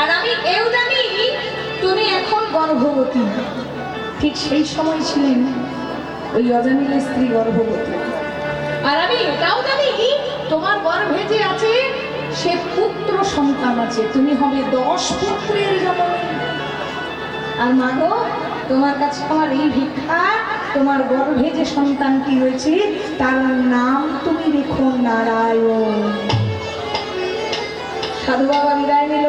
আর আমি এও জানি তুমি এখন গর্ভবতী। ঠিক সেই সময় ছিলেন ওই অজামিলের স্ত্রী গর্ভবতী। আর আমি এটাও জানি তোমার গর্ভে যে আছে, সে পুত্র সন্তান আছে। তুমি হবে দশ পুত্রের জননী। আর মা গো, তোমার কাছে আমার এই ভিক্ষা, তোমার গর্ভে যে সন্তানটি রয়েছে, তার নাম তুমি রেখো নারায়ণ। সাধু বাবা বিদায় নিল।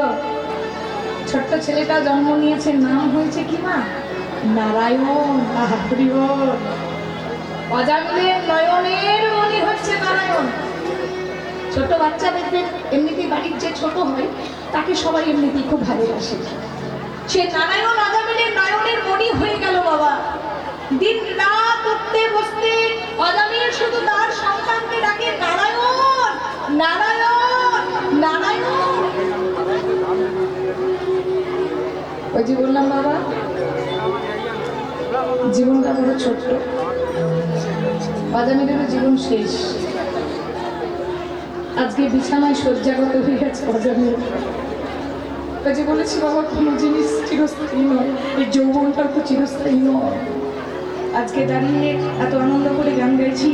ছোট্ট ছেলেটা জন্ম নিয়েছে নাম হয়েছে কি মা? নারায়ণ অজামিলের নয়নের মনি হচ্ছে নারায়ণ। ছোট বাচ্চা দেখবেন এমনিতেই বাড়ির যে ছোট হয় তাকে সবাই এমনিতেই খুব ভালোবাসে। সে নারায়ণ অজামিলের নয়নের মনি হয়ে গেল বাবা। দিন রাত উঠতে বসতে অজামিল শুধু তার সন্তানকে ডাকে নারায়ণ নারায়ণ নারায়ণ যে বললাম বাবা। জীবনটা বড় ছোট্ট। অজামিলেরও জীবন শেষ। আজকে বিছানায় শয্যাগত হয়ে গেছে ওই যে বলেছি বাবা, কোনো জিনিস চিরস্থায়ী নয়। এই যৌবনটাও তো চিরস্থায়ী নয়। আজকে দাঁড়িয়ে এত আনন্দ করে গান গাইছি।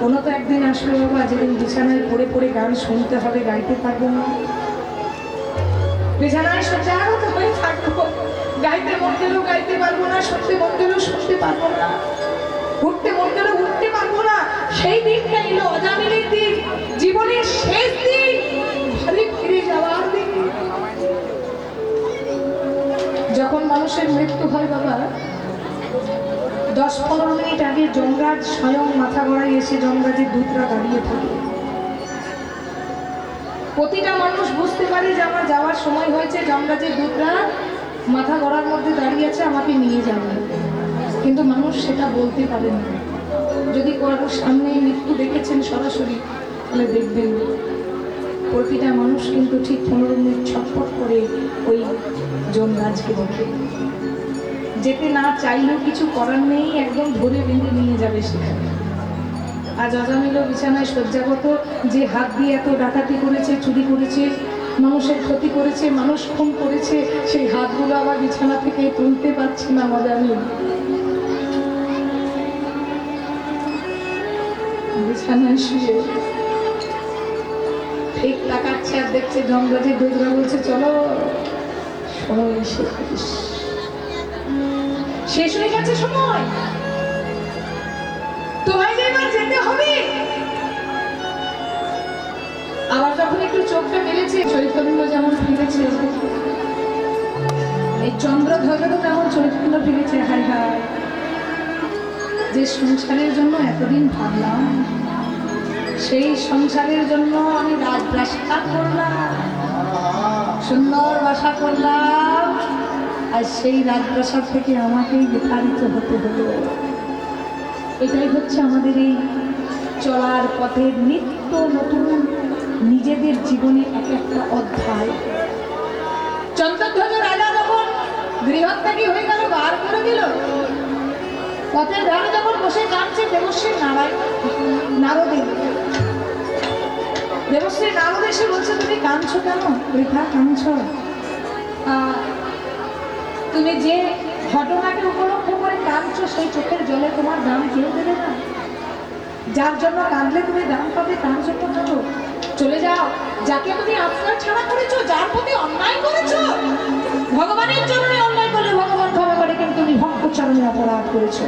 কোনো তো একদিন আসবে বাবা, যেদিন বিছানায় পড়ে পড়ে গান শুনতে হবে, গাইতে পারব না। বিছানায় সজ্জাগত হয়ে থাকব। গাইতে মন গেলেও গাইতে পারব না শুনতে মন গেলেও শুনতে পারব না। উঠতে মন গেলেও উঠতে পারব না। সেই দিনটা এলো অজামিলের দিন, জীবনের শেষ দিন ঘরে ফিরে যাওয়ার দিন। যখন মানুষের মৃত্যু হয় বাবা, দশ পনেরো মিনিট আগে যমরাজ স্বয়ং মাথা গড়ায় এসে যমরাজের দূতরা দাঁড়িয়ে থাকে প্রতিটা মানুষ বুঝতে পারে যে আমার যাওয়ার সময় হয়েছে যমরাজের দূতরা মাথা গড়ার মধ্যে দাঁড়িয়ে আছে, আমাকে নিয়ে যাবে কিন্তু মানুষ সেটা বলতে পারে না। যদি কারোর সামনে মৃত্যু দেখেছেন সরাসরি, তাহলে দেখবেন প্রতিটা মানুষ কিন্তু ঠিক পনেরো মিনিট ছটফট করে ওই যমরাজকে দেখে। যেতে না চাইলেও কিছু করার নেই, একদম ধরে বেঁধে নিয়ে যাবে সেখানে আজ অজামিল বিছানায় শয্যাগত যে হাত দিয়ে এত ডাকাতি করেছে, চুরি করেছে, মানুষের ক্ষতি করেছে, মানুষ খুন করেছে, সেই হাতগুলো আবার বিছানা থেকে তুলতে পারছি না অজামিল বিছানায় আর দেখছে জমরাজের দুধরা বলছে, চলো এসে শেষ হয়ে গেছে সময়। যেতে হবে। আবার যখন একটু চোখটা মেলেছে চৈতন্য যেমন ফিরেছে, এই চন্দ্রধ্বজও তেমন চৈতন্য ফিরেছে। হাই হাই যে সংসারের জন্য এতদিন ভাবলাম, সেই সংসারের জন্য আমি রাজপ্রাসাদ করলাম, সুন্দর বাসা করলাম, আর সেই রাজপ্রাসাদ থেকে আমাকেই বিতাড়িত হতে হলো। এটাই হচ্ছে আমাদের এই চলার পথের নিত্য নতুন নিজেদের জীবনে এক একটা অধ্যায়। চন্দ্রধ্বজ রাজা যখন গৃহত্যাগী হয়ে গেল, বার করে দিল, পথের ধারে যখন বসে কাঁদছে, দেবশ্রী নারায়ণ নারদে। দেবশ্রী নারদ এসে বলছে, তুমি কাঁদছো কেন? বৃথা কাঁদছো। তুমি যে ঘটনাকে উপলক্ষ কাঁদছো সেই চোখের জলে তোমার দাম কেউ দেবে না? যার জন্য কাঁদলে তুমি দাম পাবে, তার জন্য কাঁদো চলে যাও। যাকে তুমি আপনার ছাড়া করেছ, যার প্রতি অন্যায় করেছ, ভগবানের জন্য অন্যায় করলে ভগবান ক্ষমা করে, কিন্তু তুমি ভক্ত চরণে অপরাধ করেছ।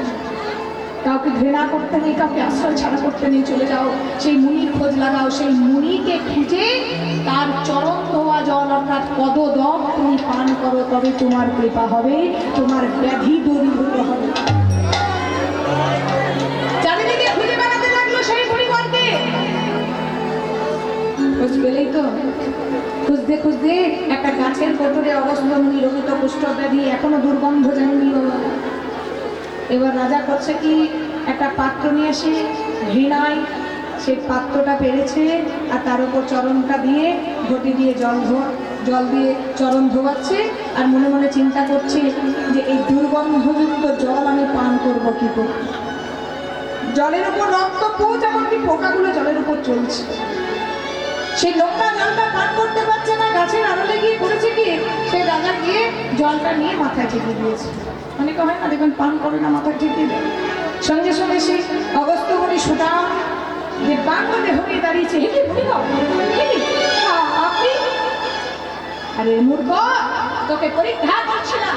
কাউকে ঘৃণা করতে নেই, কাউকে আশ্রয় ছাড়া করতে নেই, চলে যাও। সেই মুনির খোঁজ লাগাও, সেই মুনিকে খুঁজে তার চরণ ধোয়া, জল অর্থাৎ পদদম তুমি পান করো, তবে তোমার কৃপা হবে, তোমার ব্যাধি দূরীভূত হবে। একটা গাছের কোটরে অবস্থা মুনি রোগিত কুষ্ঠ ব্যাধি এখনও দুর্গন্ধ বাবা এবার রাজা করছে কি একটা পাত্র নিয়ে এসে ঘৃণায়। সেই পাত্রটা পেরেছে আর তার উপর চরণটা দিয়ে ঘটি দিয়ে জল জল দিয়ে চরণ ধোয়াচ্ছে আর মনে মনে চিন্তা করছে যে এই দুর্গন্ধযুক্ত জল আমি পান করব কি করে? জলের উপর রক্ত পুজ, এমনকি পোকাগুলো জলের উপর চলছে। সেই লোকটা জলটা পান করতে পারছে না, গাছের আড়ালে গিয়ে করেছে কি? সে রাজা গিয়ে জলটা নিয়ে মাথায় ঠেকে দিয়েছে। অনেকে হয় না, দেখবেন পান করে না মাথায় ঠেকে দেয় সঙ্গে সঙ্গে সেই অগস্ত্যমণি সুদাম যে বাংলাতে হয়ে দাঁড়িয়েছে, হে কি ভুলি আপনি? আরে মূর্খ, তোকে পরীক্ষা করছি না।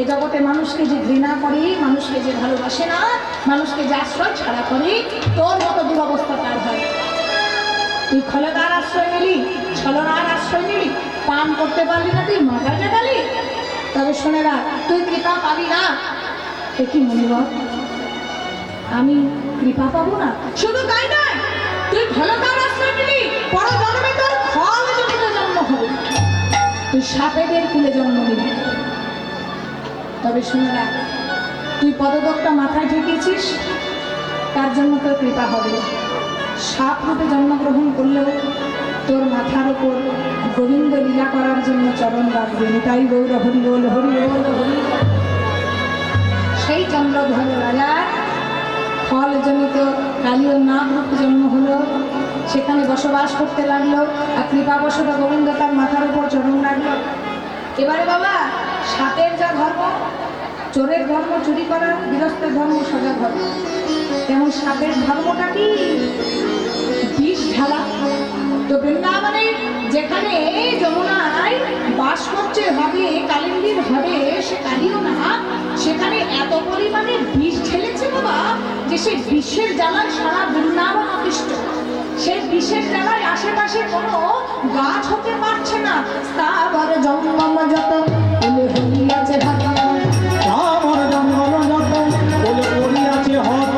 এ জগতে মানুষকে যে ঘৃণা করে, মানুষকে যে ভালোবাসে না, মানুষকে যে আশ্রয় ছাড়া করে, তোর মতো দুরবস্থা তার হয়? তুই খলদার আশ্রয় নিলি, ছলনার আশ্রয় নিলি, পান করতে পারলি না তুই মাথা জাগালি তবে শোনে রাখ তুই কৃপা পাবি না। এ কি মনে আমি কৃপা পাবো না? শুধু তাই নয়, তুই খলদার আশ্রয় নিলি পর জন্মে তোর ফল জনিত জন্ম হবে। তুই সাপেদের কুলে জন্ম নিবি তবে শুনে রাখ তুই পদদকটা মাথায় ঠেকিয়েছিস তার জন্য তোর কৃপা হবে। সাপ রূপে জন্মগ্রহণ করলেও তোর মাথার ওপর গোবিন্দ লীলা করার জন্য চরণ রাখবে তাই গৌর হরি বল হরি বল, হরি সেই চন্দ্রধর রাজার ফল জনিত কালীয় নাম রূপ জন্ম হলো। সেখানে বসবাস করতে লাগল আর কৃপাবশত গোবিন্দ তার মাথার উপর চরণ রাখল। এবারে বাবা, সাপের যা ধর্ম, চোরের ধর্ম চুরি করার গৃহস্থের ধর্ম সজা ধর্ম। তেমন সাপের ধর্মটা কি? বিষ ঢালা। তো যেখানে যমুনায় বাস করছে হবে কালিন্দির হবে সে কালিও না সেখানে এত পরিমাণে বিষ ঢেলেছে বাবা, যে সে বিষের জ্বালায় সারা বৃন্দাবন অতিষ্ঠ সেই বিষের জ্বালায় আশেপাশে কোনো গাছ হতে পারছে না। স্থাবর জঙ্গম যত হইয়াছে ভাতা আমার জঙ্গল যত পড়িয়াছে হত।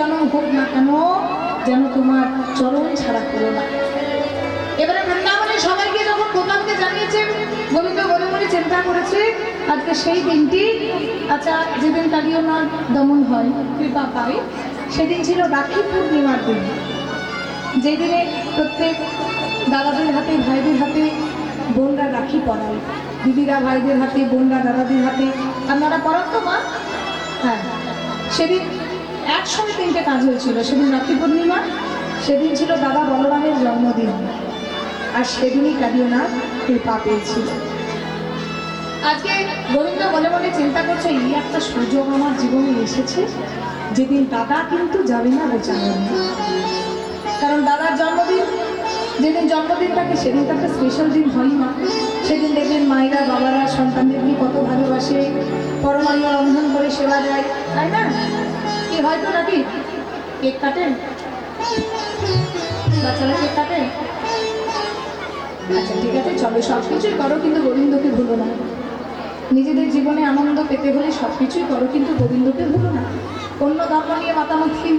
জন্ম হোক না কেন, যেন তোমার চরণ ছাড়া করো না। এবারে বৃন্দাবনে সবাইকে যখন গোপালকে জানিয়েছে গোবিন্দ মনে মনে চিন্তা করেছে, আজকে সেই দিনটি আচ্ছা যেদিন কালীয় না দমন হয়, কৃপা পাই সেদিন ছিল রাখি পূর্ণিমার দিন। যেদিনে প্রত্যেক দাদাদের হাতে, ভাইদের হাতে বোনরা রাখি পরায়, দিদিরা ভাইদের হাতে, বোনরা দাদাদের হাতে, আপনারা পড়ান তো মা? হ্যাঁ সেদিন একসঙ্গে তিনটে কাজ হয়েছিল, সেদিন রাখি পূর্ণিমা, সেদিন ছিল দাদা বলরামের জন্মদিন। আর সেদিনই কালীয়নাথ কৃপা পেয়েছিল। আজকে গোবিন্দ মনে মনে চিন্তা করছে, এই একটা সুযোগ আমার জীবনে এসেছে, যেদিন দাদা কিন্তু যাবে না বেচানো কারণ দাদার জন্মদিন, যেদিন জন্মদিন থাকে সেদিন তো একটা স্পেশাল দিন হয় না। সেদিন দেখবেন মায়েরা, বাবারা সন্তানদেরকে কত ভালোবাসে, পরমাণু রন্ধন করে সেবা দেয়, তাই না? কি হয়তো নাকি? কেক কাটেন? বাচ্চারা কেক কাটেন আচ্ছা ঠিক আছে, চলো সব কিছুই করো, কিন্তু গোবিন্দকে ভুলো না। নিজেদের জীবনে আনন্দ পেতে হলে সব কিছুই করো, কিন্তু গোবিন্দকে ভুলো না। অন্য ধর্ম নিয়ে মাতামাতি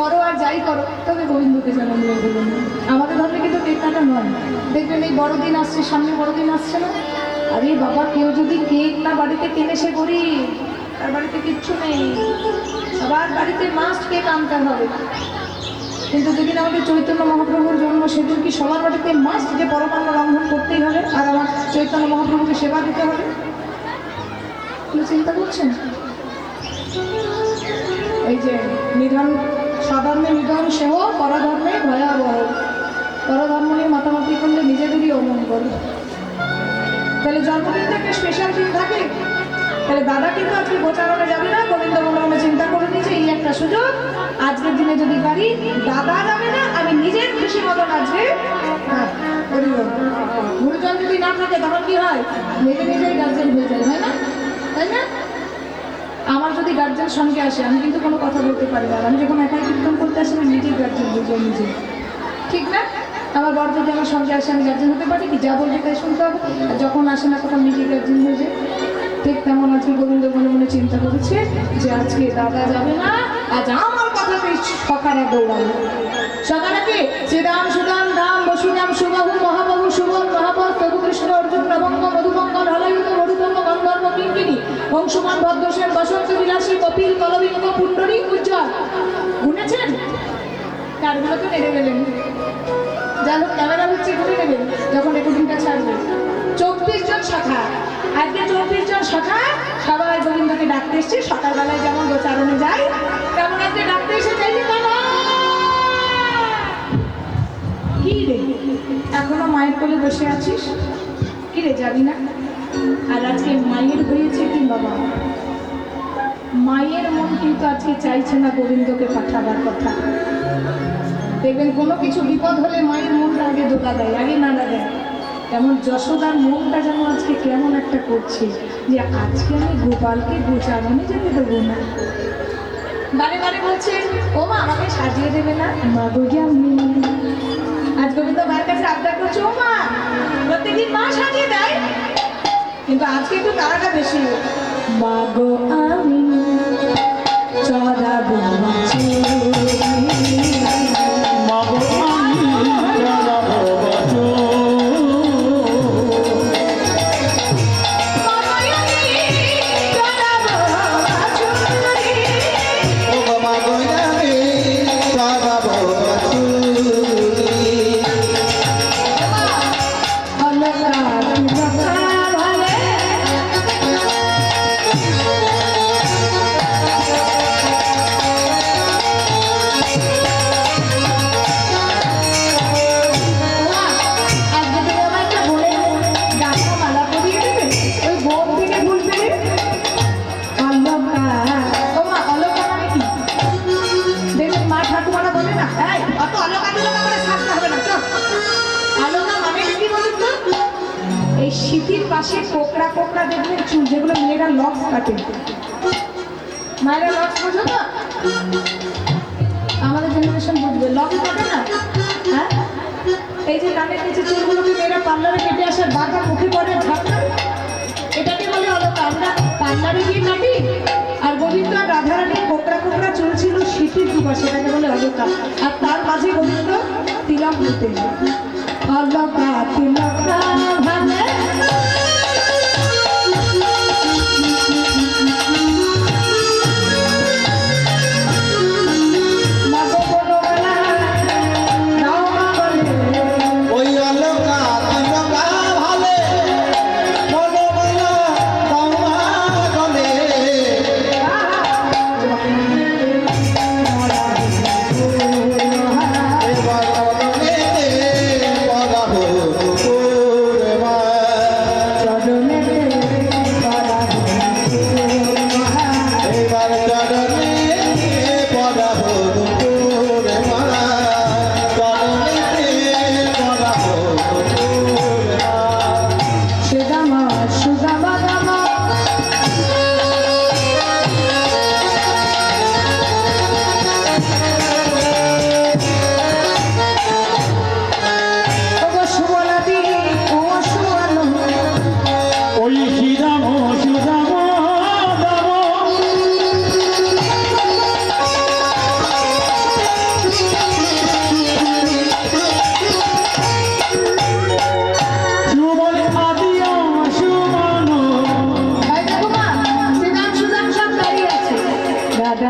করো আর যাই করো, তবে গোবিন্দকে যেন ভুলো না। আমাদের ধর্মে কিন্তু কেক কাটা নয়। দেখবেন এই বড়দিন আসছে, সামনে বড়দিন আসছে না? আরে বাবা, কেউ যদি কেক না বাড়িতে কিনে, সে করি তার বাড়িতে কিচ্ছু নেই। সবার বাড়িতে মাস্ট কেক আনতে হবে। কিন্তু যেদিন আমাদের চৈতন্য মহাপ্রভুর জন্ম, সেদিন কি সবার বাড়িতে মাস্ট যে পরমান্ন লঙ্ঘন করতেই হবে? আর আমার চৈতন্য মহাপ্রভুকে সেবা দিতে হবে? চিন্তা করছেন? এই যে নিধন সাধারণে নিধন সেহ, পরধর্মে ভয়াবহ। পরধর্ম নিয়ে মাতামাতি করলে নিজেদেরই অমঙ্গল। তাহলে জন্মদিনটা একটা স্পেশাল দিন থাকে? তাহলে দাদা কিন্তু আজকে গোচারণে যাবে না গোবিন্দ মনে মনে চিন্তা করে নিয়েছে এই একটা সুযোগ। আজকের দিনে যদি পারি দাদা যাবে না আমি নিজের খুশি মতন আজকে হ্যাঁ, গুরুজন যদি না থাকে তখন কি হয়? নিজে নিজেই গার্জেন হয়ে যায় হয় না? তাই না? আমার যদি গার্জেন সঙ্গে আসে আমি কিন্তু কোনো কথা বলতে পারি না। আমি যখন একাই কীর্তন করতে আসি আমি নিজেই গার্জেন হয়ে যাই নিজে। ঠিক না? আমার বর যদি আমার সঙ্গে আসে আমি গার্জেন হতে পারি কি? যা বলবে তাই শুনতে হবে। যখন আসে না তখন নিজেই গার্জেন হয়ে যায়। ঠিক তেমন আজকে গোবিন্দ মনে মনে চিন্তা করেছে যে আজকে দাদা যাবে না, আজ আমার কথাতেই সকালে দৌড়াবে সকালে কি? শ্রীরাম, সুদাম, রাম, বসুরাম, সুবাহু, মহাবাহু, সুবল মহাবল তরু কৃষ্ণ, অর্জুন নবঙ্গ মধুমঙ্গল, হলায়ুত মধুতম গন্ধর্ব কিঙ্কিনী অংশুমান ভদ্রসেন বসন্ত, বিলাসী, কপিল কলবিঙ্গ পুণ্ডরী, উজ্জ্বল। গুনেছেন? কারগুলো তো নেড়ে গেলেন। যাই হোক, ক্যামেরা হচ্ছে ঘুরে নেবেন, যখন রেকর্ডিংটা ছাড়বে। চব্বিশ জন শাখা। আজকে চব্বিশ জন শাখা সবাই গোবিন্দকে ডাকতে এসছে। সকালবেলায় যেমন গোচারণে যায়, তেমন আজকে ডাকতে এসে চাইছে কি রে? এখনও মায়ের কোলে বসে আছিস? কি রে যাবি না। আর আজকে মায়ের হয়েছে কি বাবা? মায়ের মন কিন্তু আজকে চাইছে না গোবিন্দকে পাঠাবার কথা। দেখবেন কোনো কিছু বিপদ হলে মায়ের মনটা আগে দোকা দেয়, আগে নাড়া দেয়। তেমন যশোদার মনটা যেন আজকে কেমন একটা করছে যে আজকে আমি গোপালকে গোচারণে যেতে দেবো না। বারে বারে বলছে, ও মা, আমাকে সাজিয়ে দেবে না? মা গো আমি আজ গোবিন্দ মায়ের কাছে আবদার করছে, ও মা, প্রত্যেকদিন মা সাজিয়ে দেয়। কিন্তু আজকে একটু তারাটা বেশি। মা গো, আমি চড়াবো আসার বাঁকা মুখে পরে ঝাপটা। এটাকে বলে অলকা আমরা পান্নারে গিয়ে কাটি আর গোবিন্দ আর রাধারানী কোকড়া কোকড়া চলছিল শীতের দুবার সেটাকে বলে অলকা। আর তার মাঝে গোবিন্দ তিলক নিতে অলকা, তিলকা, ভাবে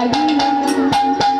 लगी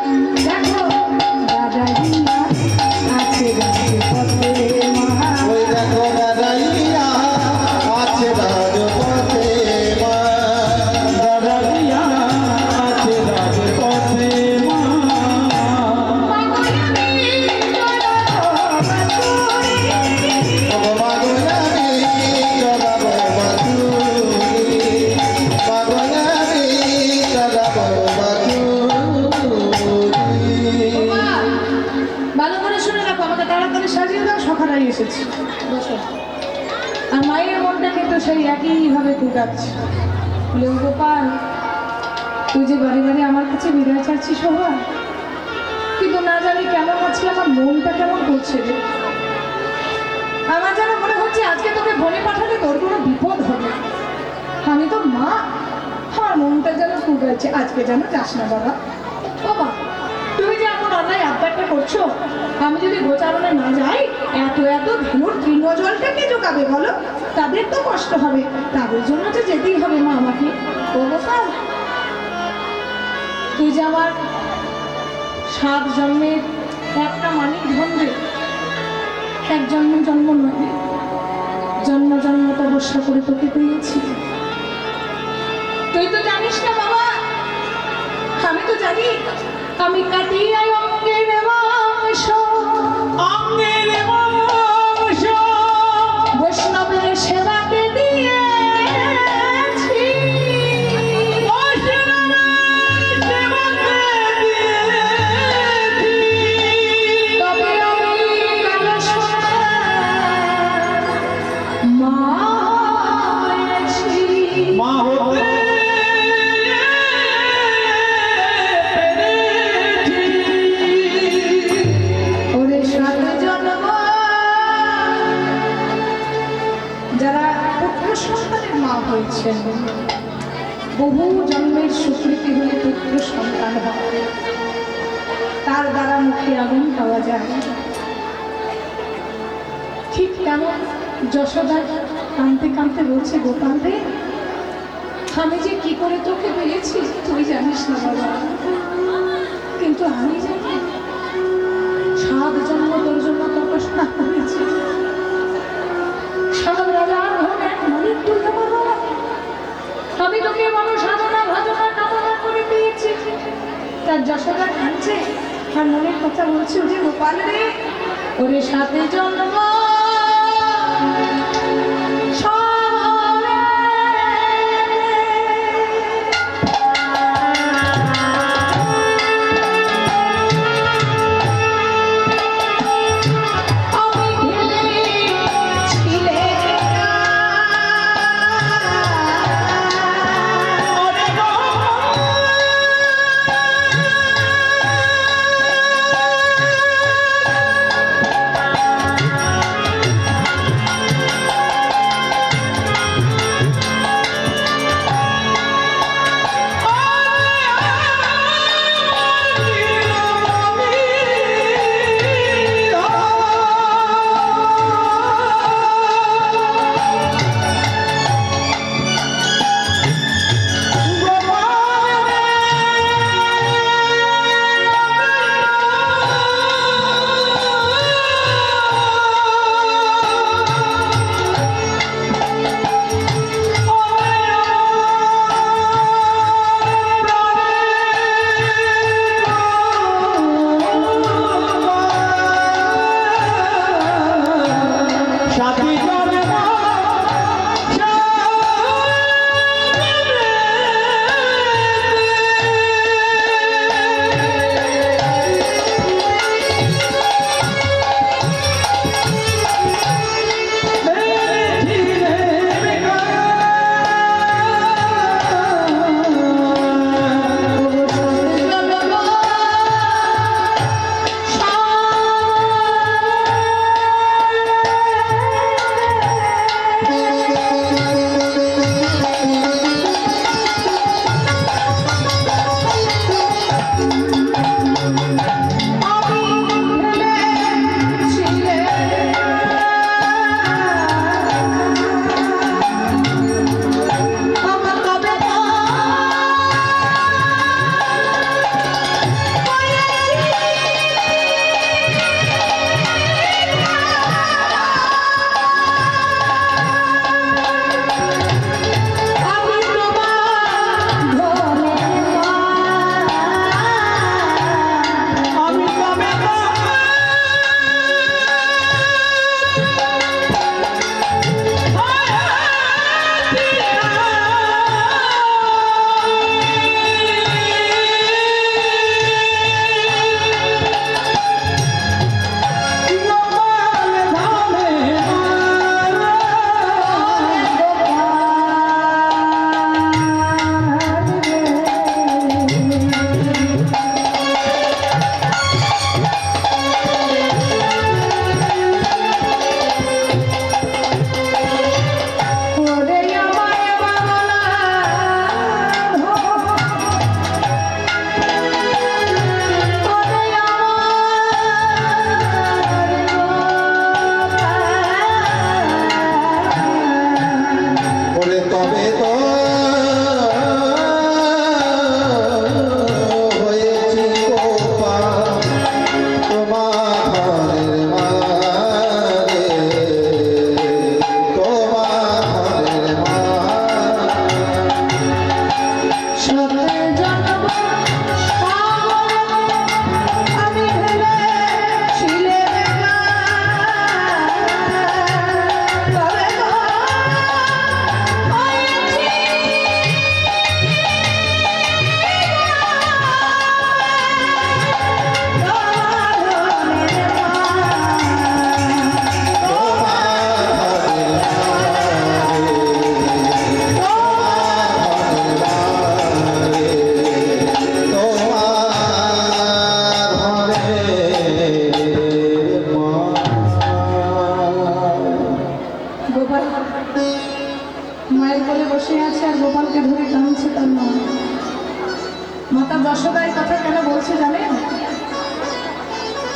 কুকাচ্ছে বলে তুই যে বাড়ি বাড়ি আমার কাছে বিদায় চাচ্ছিস বাবা কিন্তু না জানি কেমন আজকে আমার মনটা কেমন করছে আমার যেন মনে হচ্ছে আজকে তোকে বনে পাঠালে তোর কোনো বিপদ হবে। আমি তো মা, আমার মনটা যেন কুকাচ্ছে আজকে যেন যাস না বাবা। বাবা, তুমি যে এমন অন্যায় আবদারটা করছ, আমি যদি গোচারণে না যাই, এত এত ধুলোর তৃণ জলটা কে জোগাবে বলো? তাদের তো কষ্ট হবে। তাদের জন্য তো যেতেই হবে মা আমাকে। তুই যে আমার সাত জন্মের একটা মানিক ধনবে এক জন্ম জন্ম নয়। জন্ম জন্ম তপস্যা করে তোকে পেয়েছি। তুই তো জানিস না বাবা। আমি তো জানি। আমি কাটিয়াই অঙ্গের অঙ্গের আমি যে কি করে তোকে পেয়েছি, তুই জানিস না বাবা। কিন্তু আমি জানি, সাত জন্ম তোর জন্য তপস্যা করেছি। আমি তোকে বলো সাধনা, ভজনা, কামনা করে পেয়েছি। তার যশোদা কাঁদছে আর মনের কথা বলছে যে ওরে সাথে জন্ম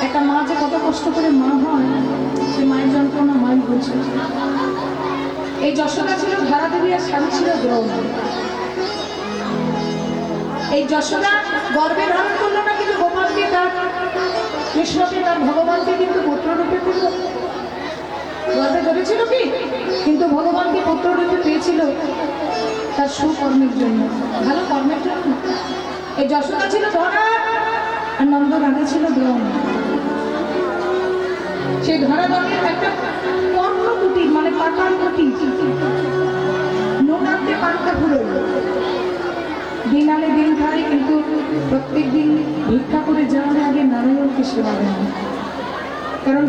একটা মা যে কত কষ্ট করে মা হয়, সে মায়ের যন্ত্রণা মাই বলছে এই যশোদা ছিল ধারা দেবী আর স্বামী ছিল দ্রৌপদী এই যশোদা গর্বে ধারণ করল না কিন্তু গোপালকে তার, কৃষ্ণকে তার ভগবানকে কিন্তু পুত্ররূপে পেল। গর্বে ধরেছিল কি? কিন্তু ভগবানকে পুত্ররূপে পেয়েছিল তার সুকর্মের জন্য, ভালো কর্মের জন্য। এই যশোদা ছিল ধরা আর নন্দ রাধা ছিল দ্রোণ সেই ধরা দলের একটা কর্ণ কুটির মানে পাকার কুটি নোনাতে পান্তা ঘুরে দিন আনে দিন খায় কিন্তু প্রত্যেক দিন ভিক্ষা করে যাওয়ার আগে নারায়ণকে সেবা দেন। কারণ